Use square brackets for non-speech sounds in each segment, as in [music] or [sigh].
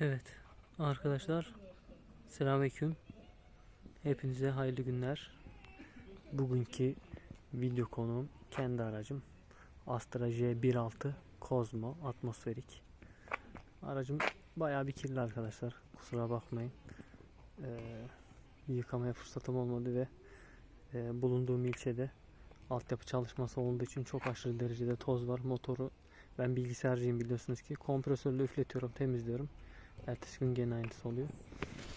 Evet arkadaşlar selamünaleyküm. Hepinize hayırlı günler. Bugünkü video konuğum kendi aracım. Astra J16 Cosmo atmosferik. Aracım bayağı bir kirli arkadaşlar. Kusura bakmayın. Ee, yıkamaya fırsatım olmadı ve e, bulunduğum ilçede altyapı çalışması olduğu için çok aşırı derecede toz var. Motoru ben bilgisayarcıyım biliyorsunuz ki. Kompresörle üfletiyorum, temizliyorum. Ertesi gün gene aynısı oluyor.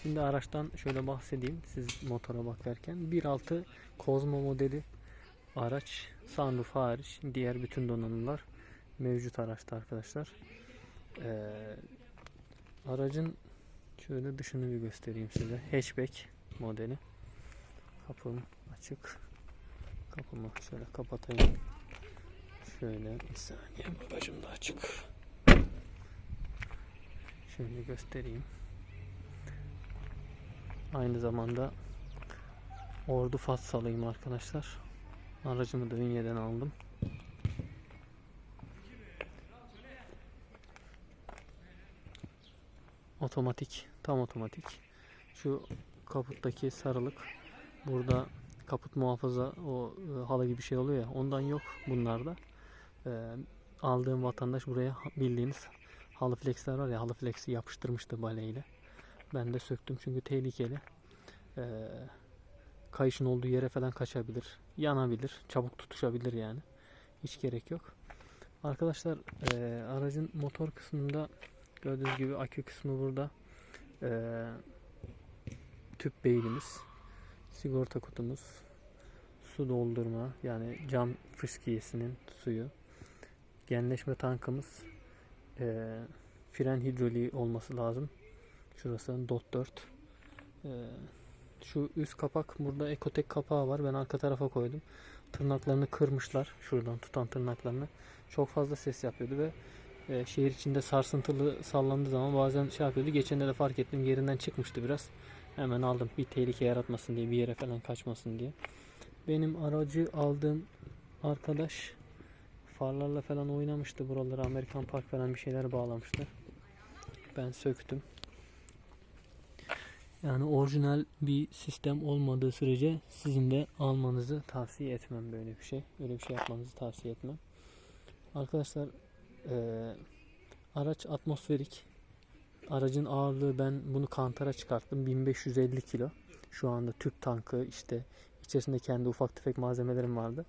Şimdi araçtan şöyle bahsedeyim siz motora bakarken. 1.6 Cosmo modeli araç sunroof hariç diğer bütün donanımlar mevcut araçta arkadaşlar. Ee, aracın şöyle dışını bir göstereyim size. Hatchback modeli. Kapım açık. Kapımı şöyle kapatayım. Şöyle bir saniye bagajım da açık. Şöyle göstereyim. Aynı zamanda Ordu Fatsalıyım arkadaşlar. Aracımı da Ünye'den aldım. Otomatik, tam otomatik. Şu kaputtaki sarılık burada kaput muhafaza o e, halı gibi şey oluyor ya ondan yok bunlarda. E, aldığım vatandaş buraya bildiğiniz halı flexler var ya halı flexi yapıştırmıştı baleyle. Ben de söktüm çünkü tehlikeli. E, kayışın olduğu yere falan kaçabilir, yanabilir, çabuk tutuşabilir yani. Hiç gerek yok. Arkadaşlar e, aracın motor kısmında gördüğünüz gibi akü kısmı burada. E, tüp beynimiz, sigorta kutumuz, su doldurma yani cam fıskiyesinin suyu, genleşme tankımız, e, fren hidroliği olması lazım. Şurası dot 4. E, şu üst kapak burada ekotek kapağı var. Ben arka tarafa koydum. Tırnaklarını kırmışlar. Şuradan tutan tırnaklarını. Çok fazla ses yapıyordu ve e, şehir içinde sarsıntılı sallandığı zaman bazen şey yapıyordu. Geçenlerde de fark ettim yerinden çıkmıştı biraz. Hemen aldım bir tehlike yaratmasın diye bir yere falan kaçmasın diye. Benim aracı aldığım arkadaş farlarla falan oynamıştı buraları Amerikan Park falan bir şeyler bağlamıştı. Ben söktüm. Yani orijinal bir sistem olmadığı sürece sizin de almanızı tavsiye etmem böyle bir şey. Öyle bir şey yapmanızı tavsiye etmem. Arkadaşlar eee, araç atmosferik. Aracın ağırlığı ben bunu kantara çıkarttım. 1550 kilo. Şu anda tüp tankı işte içerisinde kendi ufak tefek malzemelerim vardı.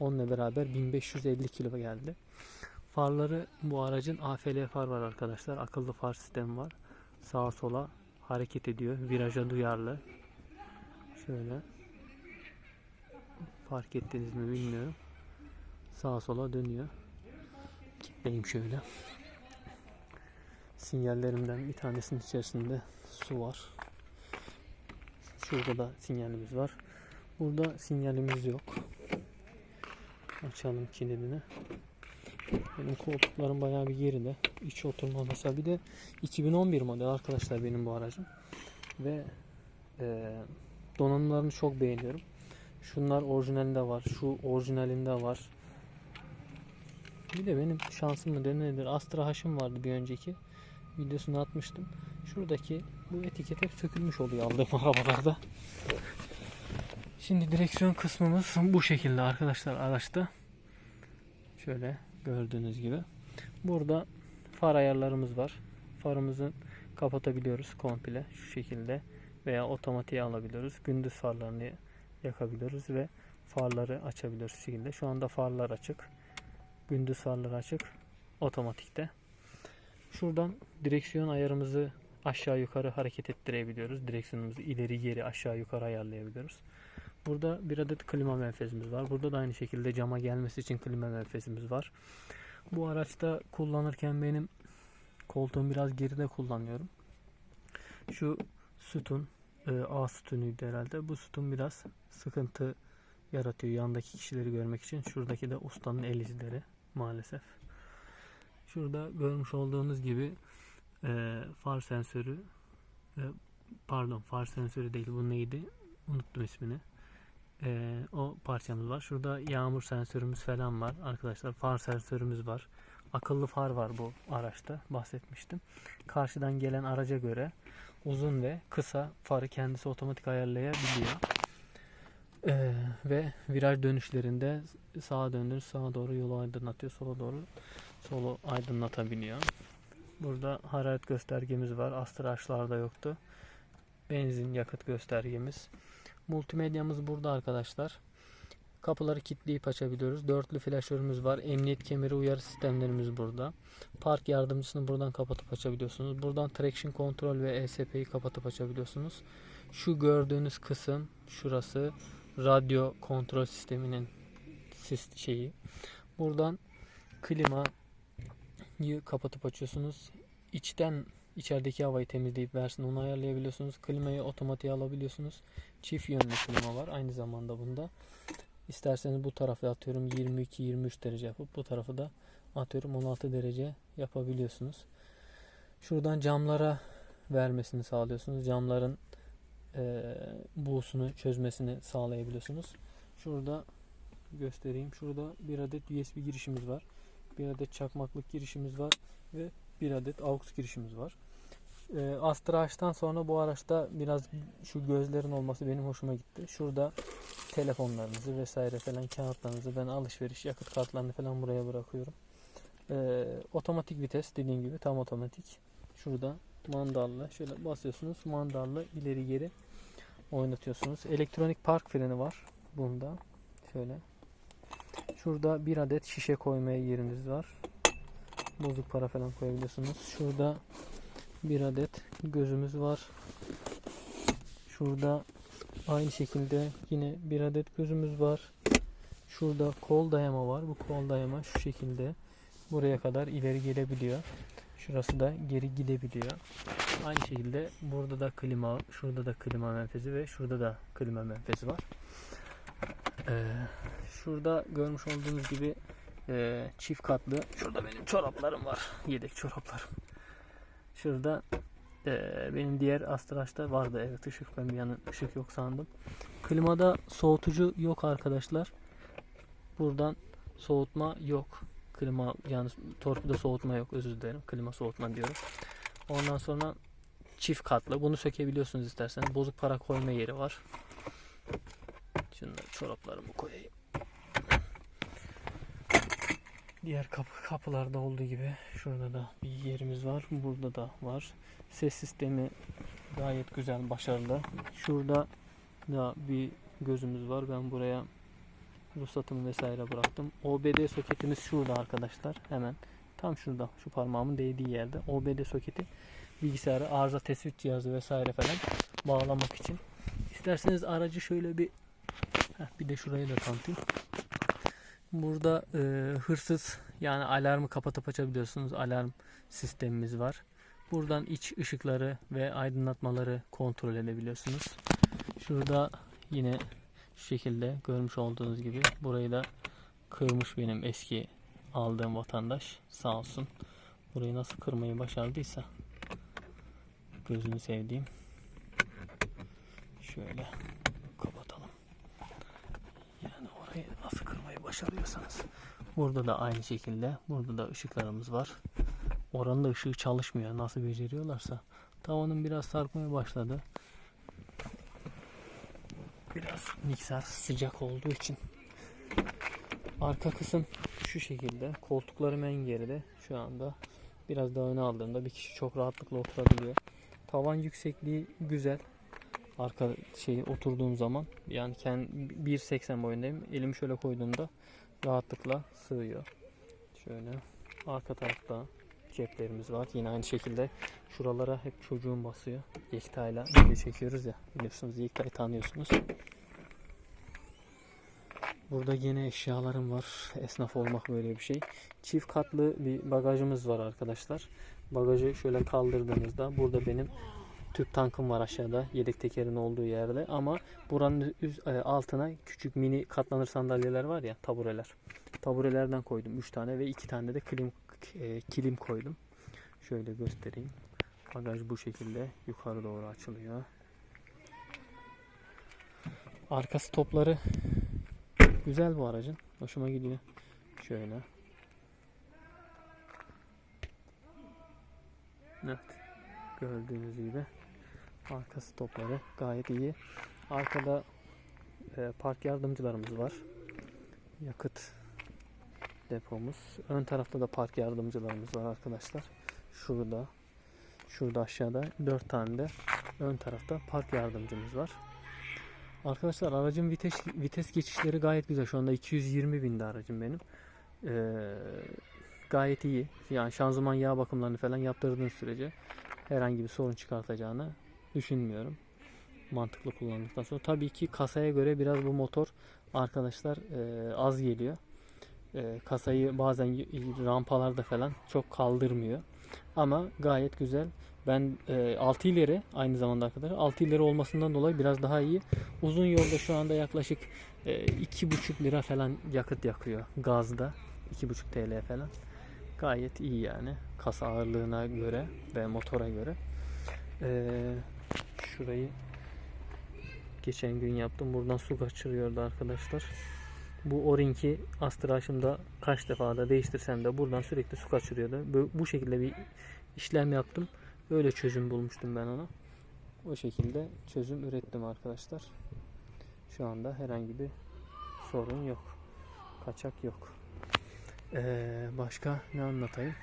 Onunla beraber 1550 kilo geldi. Farları bu aracın AFL far var arkadaşlar. Akıllı far sistemi var. Sağa sola hareket ediyor. Viraja duyarlı. Şöyle fark ettiniz mi bilmiyorum. Sağa sola dönüyor. Kitleyim şöyle. Sinyallerimden bir tanesinin içerisinde su var. Şurada da sinyalimiz var. Burada sinyalimiz yok. Açalım kilidini. Benim koltuklarım bayağı bir geride. İç oturma mesela bir de 2011 model arkadaşlar benim bu aracım. Ve e, donanımlarını çok beğeniyorum. Şunlar orijinalinde var. Şu orijinalinde var. Bir de benim şansım mı nedir? Astra H'ım vardı bir önceki. Videosunu atmıştım. Şuradaki bu etiket hep sökülmüş oluyor aldığım [laughs] arabalarda. Şimdi direksiyon kısmımız bu şekilde arkadaşlar araçta. Şöyle gördüğünüz gibi. Burada far ayarlarımız var. Farımızı kapatabiliyoruz komple şu şekilde veya otomatiğe alabiliyoruz. Gündüz farlarını yakabiliyoruz ve farları açabiliyoruz şu şekilde. Şu anda farlar açık. Gündüz farları açık. Otomatikte. Şuradan direksiyon ayarımızı aşağı yukarı hareket ettirebiliyoruz. Direksiyonumuzu ileri geri aşağı yukarı ayarlayabiliyoruz. Burada bir adet klima menfezimiz var. Burada da aynı şekilde cama gelmesi için klima menfezimiz var. Bu araçta kullanırken benim koltuğum biraz geride kullanıyorum. Şu sütun e, A sütunuydu herhalde. Bu sütun biraz sıkıntı yaratıyor yandaki kişileri görmek için. Şuradaki de ustanın el izleri maalesef. Şurada görmüş olduğunuz gibi e, far sensörü e, pardon far sensörü değil bu neydi unuttum ismini e, o parçamız var şurada yağmur sensörümüz falan var arkadaşlar far sensörümüz var akıllı far var bu araçta bahsetmiştim. Karşıdan gelen araca göre uzun ve kısa farı kendisi otomatik ayarlayabiliyor. Ee, ve viraj dönüşlerinde sağa döndür, sağa doğru yolu aydınlatıyor, sola doğru solu aydınlatabiliyor. Burada hararet göstergemiz var. Astraçlarda yoktu. Benzin yakıt göstergemiz. Multimedyamız burada arkadaşlar. Kapıları kilitleyip açabiliyoruz. Dörtlü flaşörümüz var. Emniyet kemeri uyarı sistemlerimiz burada. Park yardımcısını buradan kapatıp açabiliyorsunuz. Buradan traction kontrol ve ESP'yi kapatıp açabiliyorsunuz. Şu gördüğünüz kısım şurası radyo kontrol sisteminin sis- şeyi. Buradan klimayı kapatıp açıyorsunuz. İçten içerideki havayı temizleyip versin onu ayarlayabiliyorsunuz. Klimayı otomatiğe alabiliyorsunuz. Çift yönlü klima var aynı zamanda bunda. İsterseniz bu tarafı atıyorum 22-23 derece yapıp bu tarafı da atıyorum 16 derece yapabiliyorsunuz. Şuradan camlara vermesini sağlıyorsunuz. Camların eee buğusunu çözmesini sağlayabiliyorsunuz. Şurada göstereyim. Şurada bir adet USB girişimiz var. Bir adet çakmaklık girişimiz var ve bir adet AUX girişimiz var. Ee, Astra sonra bu araçta biraz şu gözlerin olması benim hoşuma gitti. Şurada telefonlarınızı vesaire falan kağıtlarınızı ben alışveriş yakıt kartlarını falan buraya bırakıyorum. Ee, otomatik vites dediğim gibi tam otomatik. Şurada mandallı şöyle basıyorsunuz mandallı ileri geri oynatıyorsunuz. Elektronik park freni var bunda. Şöyle. Şurada bir adet şişe koymaya yeriniz var. Bozuk para falan koyabiliyorsunuz. Şurada bir adet gözümüz var. Şurada aynı şekilde yine bir adet gözümüz var. Şurada kol dayama var. Bu kol dayama şu şekilde buraya kadar ileri gelebiliyor. Şurası da geri gidebiliyor. Aynı şekilde burada da klima, şurada da klima menfezi ve şurada da klima menfezi var. Ee, şurada görmüş olduğunuz gibi e, çift katlı. Şurada benim çoraplarım var. [laughs] Yedek çoraplarım. Şurada e, benim diğer Astraş'ta vardı. Evet ışık ben bir yanı ışık yok sandım. Klimada soğutucu yok arkadaşlar. Buradan soğutma yok. Klima yani torpido soğutma yok özür dilerim. Klima soğutma diyorum. Ondan sonra çift katlı. Bunu sökebiliyorsunuz isterseniz. Bozuk para koyma yeri var. Şimdi çoraplarımı koyayım. Diğer kapı, kapılarda olduğu gibi şurada da bir yerimiz var. Burada da var. Ses sistemi gayet güzel, başarılı. Şurada da bir gözümüz var. Ben buraya ruhsatımı vesaire bıraktım. OBD soketimiz şurada arkadaşlar. Hemen tam şurada şu parmağımın değdiği yerde. OBD soketi bilgisayarı arıza tespit cihazı vesaire falan bağlamak için. İsterseniz aracı şöyle bir Heh, bir de şurayı da tanıtayım. Burada e, hırsız yani alarmı kapatıp açabiliyorsunuz. Alarm sistemimiz var. Buradan iç ışıkları ve aydınlatmaları kontrol edebiliyorsunuz. Şurada yine şu şekilde görmüş olduğunuz gibi burayı da kırmış benim eski aldığım vatandaş sağ olsun. Burayı nasıl kırmayı başardıysa gözünü sevdiğim. Şöyle kapatalım. Yani orayı nasıl kırmayı başarıyorsanız. Burada da aynı şekilde. Burada da ışıklarımız var. Oranın da ışığı çalışmıyor. Nasıl beceriyorlarsa. Tavanın biraz sarkmaya başladı. Biraz mikser sıcak olduğu için. Arka kısım şu şekilde. Koltuklarım en geride şu anda. Biraz daha öne aldığımda bir kişi çok rahatlıkla oturabiliyor. Tavan yüksekliği güzel. Arka şey oturduğum zaman yani kendi 1.80 boyundayım. Elimi şöyle koyduğumda rahatlıkla sığıyor. Şöyle arka tarafta ceplerimiz var. Yine aynı şekilde şuralara hep çocuğum basıyor. Yektayla video çekiyoruz ya biliyorsunuz Yektay'ı tanıyorsunuz. Burada yine eşyalarım var. Esnaf olmak böyle bir şey. Çift katlı bir bagajımız var arkadaşlar. Bagajı şöyle kaldırdığınızda burada benim tüp tankım var aşağıda yedek tekerin olduğu yerde ama buranın üst, e, altına küçük mini katlanır sandalyeler var ya tabureler. Taburelerden koydum 3 tane ve 2 tane de kilim e, kilim koydum. Şöyle göstereyim. Bagaj bu şekilde yukarı doğru açılıyor. Arkası topları güzel bu aracın. Hoşuma gidiyor. Şöyle. Evet. Gördüğünüz gibi arka stopları gayet iyi. Arkada e, park yardımcılarımız var. Yakıt depomuz. Ön tarafta da park yardımcılarımız var arkadaşlar. Şurada, şurada aşağıda 4 tane de ön tarafta park yardımcımız var. Arkadaşlar aracın vites vites geçişleri gayet güzel. Şu anda 220 binde aracım benim. Ee, gayet iyi. Yani şanzıman yağ bakımlarını falan yaptırdığınız sürece herhangi bir sorun çıkartacağını düşünmüyorum. Mantıklı kullandıktan sonra. Tabii ki kasaya göre biraz bu motor arkadaşlar e, az geliyor. E, kasayı bazen rampalarda falan çok kaldırmıyor. Ama gayet güzel. Ben e, 6 ileri aynı zamanda arkadaşlar 6 ileri olmasından dolayı biraz daha iyi. Uzun yolda şu anda yaklaşık e, 2,5 lira falan yakıt yakıyor gazda. 2,5 TL falan. Gayet iyi yani. Kasa ağırlığına göre ve motora göre. E, şurayı geçen gün yaptım. Buradan su kaçırıyordu arkadaşlar. Bu O-ring'i kaç defa da değiştirsem de buradan sürekli su kaçırıyordu. Bu, bu şekilde bir işlem yaptım. Öyle çözüm bulmuştum ben ona. O şekilde çözüm ürettim arkadaşlar. Şu anda herhangi bir sorun yok. Kaçak yok. Ee, başka ne anlatayım?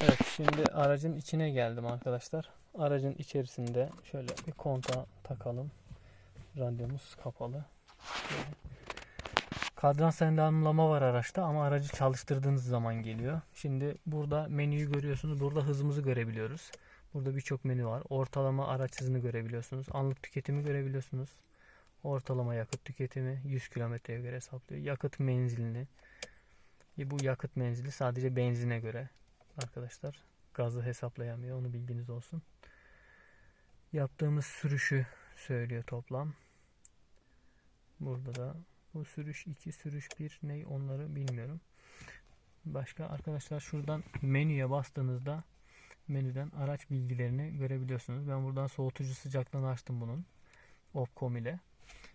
Evet şimdi aracın içine geldim arkadaşlar. Aracın içerisinde şöyle bir konta takalım. Radyomuz kapalı. Şöyle. Kadran selamlama var araçta ama aracı çalıştırdığınız zaman geliyor. Şimdi burada menüyü görüyorsunuz. Burada hızımızı görebiliyoruz. Burada birçok menü var. Ortalama araç hızını görebiliyorsunuz. Anlık tüketimi görebiliyorsunuz. Ortalama yakıt tüketimi 100 kilometreye göre hesaplıyor. Yakıt menzilini. E, Bu yakıt menzili sadece benzine göre arkadaşlar. Gazı hesaplayamıyor. Onu bilginiz olsun. Yaptığımız sürüşü söylüyor toplam. Burada da bu sürüş 2, sürüş 1 ne onları bilmiyorum. Başka arkadaşlar şuradan menüye bastığınızda menüden araç bilgilerini görebiliyorsunuz. Ben buradan soğutucu sıcaklığını açtım bunun. Opcom ile.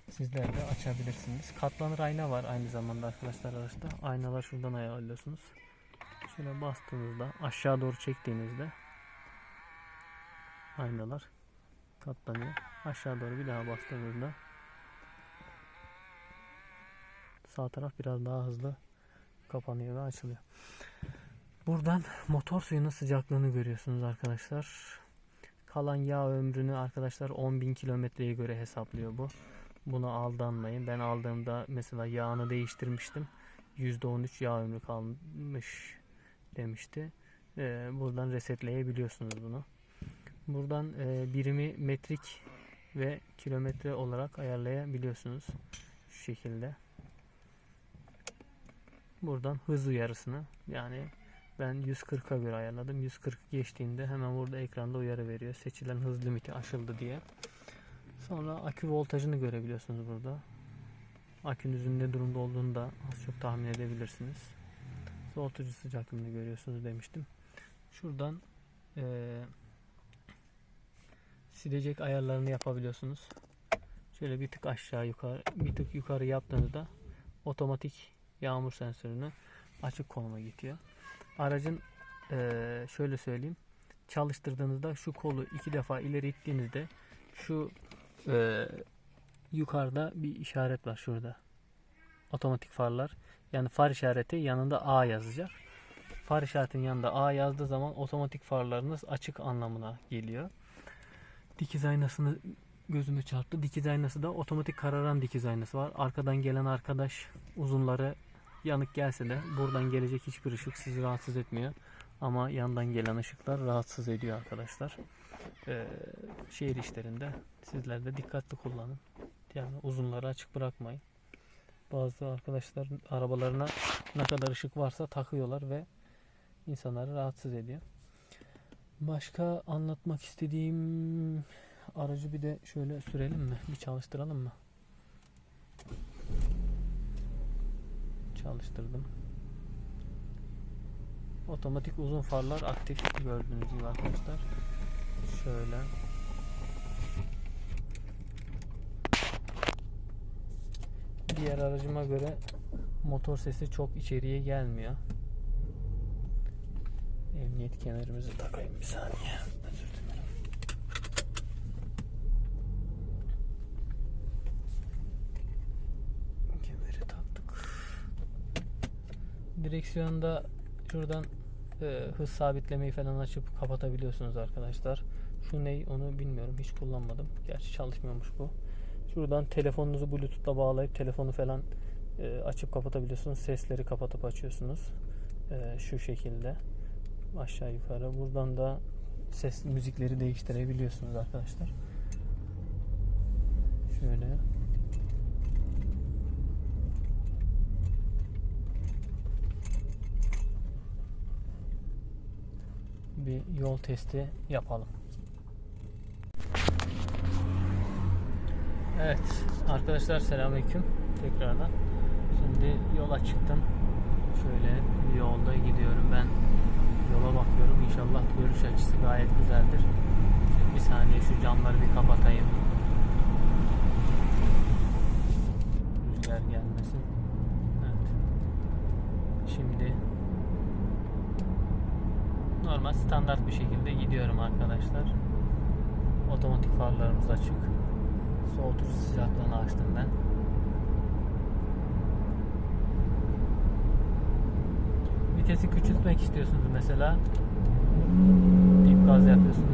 Sizler de açabilirsiniz. Katlanır ayna var aynı zamanda arkadaşlar araçta. Aynalar şuradan ayarlıyorsunuz. Şöyle bastığınızda aşağı doğru çektiğinizde aynalar katlanıyor. Aşağı doğru bir daha bastığınızda sağ taraf biraz daha hızlı kapanıyor ve açılıyor. Buradan motor suyunun sıcaklığını görüyorsunuz arkadaşlar. Kalan yağ ömrünü arkadaşlar 10.000 kilometreye göre hesaplıyor bu. Buna aldanmayın. Ben aldığımda mesela yağını değiştirmiştim. %13 yağ ömrü kalmış demişti. Ee, buradan resetleyebiliyorsunuz bunu. Buradan e, birimi metrik ve kilometre olarak ayarlayabiliyorsunuz. Şu şekilde. Buradan hız uyarısını yani ben 140'a göre ayarladım. 140 geçtiğinde hemen burada ekranda uyarı veriyor. Seçilen hız limiti aşıldı diye. Sonra akü voltajını görebiliyorsunuz burada. Akünüzün ne durumda olduğunu da az çok tahmin edebilirsiniz. Soğutucu sıcaklığını görüyorsunuz demiştim. Şuradan eee silecek ayarlarını yapabiliyorsunuz. Şöyle bir tık aşağı yukarı bir tık yukarı yaptığınızda otomatik yağmur sensörünü açık konuma getiriyor. Aracın eee, şöyle söyleyeyim çalıştırdığınızda şu kolu iki defa ileri ittiğinizde şu eee, yukarıda bir işaret var şurada. Otomatik farlar. Yani far işareti yanında A yazacak. Far işaretinin yanında A yazdığı zaman otomatik farlarınız açık anlamına geliyor. Dikiz aynasını gözüme çarptı. Dikiz aynası da otomatik kararan dikiz aynası var. Arkadan gelen arkadaş uzunları yanık gelse de buradan gelecek hiçbir ışık sizi rahatsız etmiyor. Ama yandan gelen ışıklar rahatsız ediyor arkadaşlar. Ee, şehir işlerinde sizler de dikkatli kullanın. Yani uzunları açık bırakmayın. Bazı arkadaşlar arabalarına ne kadar ışık varsa takıyorlar ve insanları rahatsız ediyor. Başka anlatmak istediğim aracı bir de şöyle sürelim mi? Bir çalıştıralım mı? Çalıştırdım. Otomatik uzun farlar aktif gördüğünüz gibi arkadaşlar. Şöyle. Diğer aracıma göre motor sesi çok içeriye gelmiyor. Emniyet kemerimizi takayım bir saniye. Özür dilerim. Kemeri taktık. Direksiyonda şuradan e, hız sabitlemeyi falan açıp kapatabiliyorsunuz arkadaşlar. Şu ney onu bilmiyorum. Hiç kullanmadım. Gerçi çalışmıyormuş bu. Şuradan telefonunuzu bluetooth'la bağlayıp telefonu falan e, açıp kapatabiliyorsunuz. Sesleri kapatıp açıyorsunuz. E, şu şekilde aşağı yukarı. Buradan da ses müzikleri değiştirebiliyorsunuz arkadaşlar. Şöyle. Bir yol testi yapalım. Evet arkadaşlar selamünaleyküm tekrardan. Şimdi yola çıktım. Şöyle bir yolda gidiyorum ben. İnşallah görüş açısı gayet güzeldir. Şimdi bir saniye şu camları bir kapatayım. Rüzgar gelmesin. Evet. Şimdi normal standart bir şekilde gidiyorum arkadaşlar. Otomatik farlarımız açık. Soğutucu sıcaklığını açtım ben. Vitesi küçültmek istiyorsunuz mesela. Dip gaz yapıyorsunuz.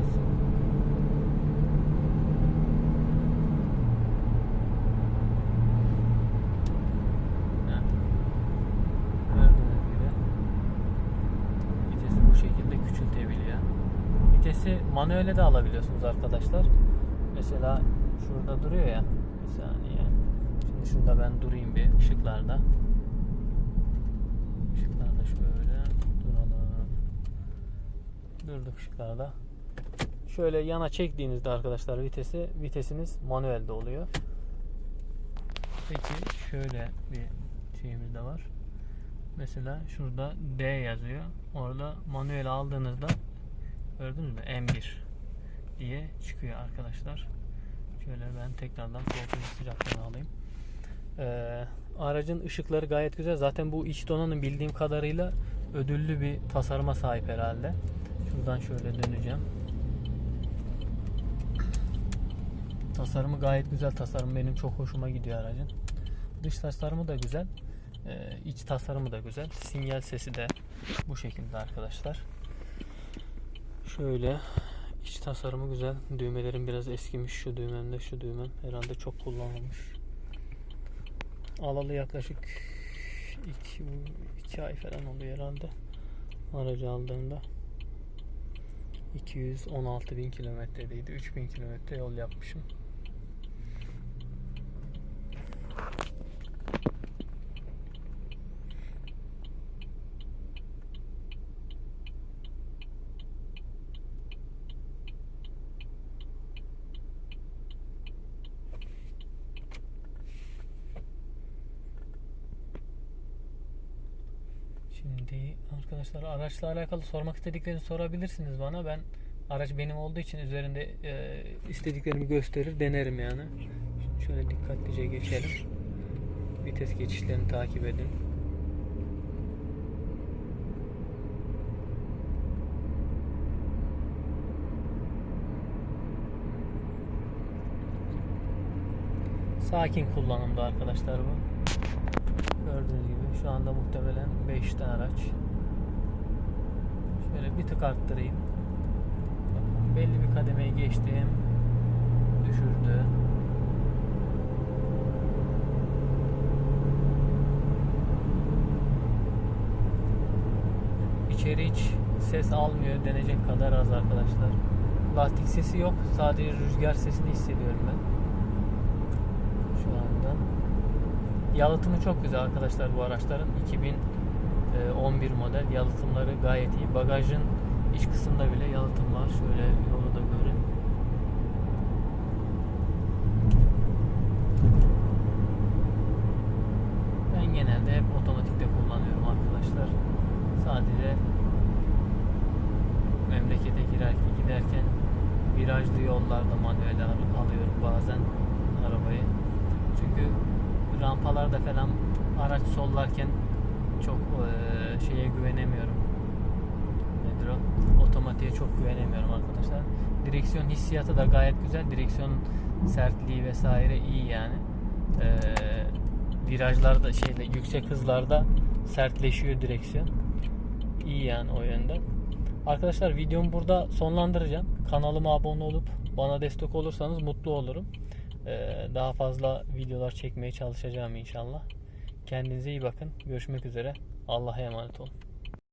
Vitesi bu şekilde küçültebiliyor. Vitesi manuele de alabiliyorsunuz arkadaşlar. Mesela şurada duruyor ya. Bir saniye. Şimdi şurada ben durayım bir ışıklarda. Durduk ışıklarda. Şöyle yana çektiğinizde arkadaşlar vitesi vitesiniz manuelde oluyor. Peki şöyle bir şeyimiz de var. Mesela şurada D yazıyor. Orada manuel aldığınızda gördünüz mü? M1 diye çıkıyor arkadaşlar. Şöyle ben tekrardan soğutucu sıcaklığını alayım. Ee, aracın ışıkları gayet güzel. Zaten bu iç donanım bildiğim kadarıyla ödüllü bir tasarıma sahip herhalde. Şuradan şöyle döneceğim. Tasarımı gayet güzel. Tasarım benim çok hoşuma gidiyor aracın. Dış tasarımı da güzel. Ee, iç tasarımı da güzel. Sinyal sesi de bu şekilde arkadaşlar. Şöyle iç tasarımı güzel. Düğmelerim biraz eskimiş. Şu düğmemde şu düğmem herhalde çok kullanılmış. Alalı yaklaşık 2 iki ay falan oluyor herhalde. Aracı aldığımda 216 bin kilometredeydi. 3000 kilometre yol yapmışım. Şimdi arkadaşlar araçla alakalı sormak istediklerini sorabilirsiniz bana. Ben araç benim olduğu için üzerinde e, istediklerimi gösterir, denerim yani. Şimdi şöyle dikkatlice geçelim. Vites geçişlerini takip edin. Sakin kullanımda arkadaşlar bu. Gördüğünüz gibi şu anda muhtemelen 5 tane araç. Şöyle bir tık arttırayım. Bakın belli bir kademeyi geçtim. Düşürdü. İçeri hiç ses almıyor denecek kadar az arkadaşlar. Lastik sesi yok. Sadece rüzgar sesini hissediyorum ben. Şu anda. Yalıtımı çok güzel arkadaşlar bu araçların. 2011 model yalıtımları gayet iyi. Bagajın iç kısımda bile yalıtım var. Şöyle yolu da görün. Ben genelde hep otomatikte kullanıyorum arkadaşlar. Sadece memlekete girerken giderken virajlı yollarda manuel al- alıyorum bazen arabayı. Çünkü rampalarda falan araç sollarken çok eee, şeye güvenemiyorum. Nedir o? otomatik'e çok güvenemiyorum arkadaşlar. Direksiyon hissiyatı da gayet güzel. Direksiyon sertliği vesaire iyi yani. Ee, virajlarda şeyde yüksek hızlarda sertleşiyor direksiyon. İyi yani o yönden. Arkadaşlar videomu burada sonlandıracağım. Kanalıma abone olup bana destek olursanız mutlu olurum. Ee, daha fazla videolar çekmeye çalışacağım inşallah. Kendinize iyi bakın. Görüşmek üzere. Allah'a emanet olun.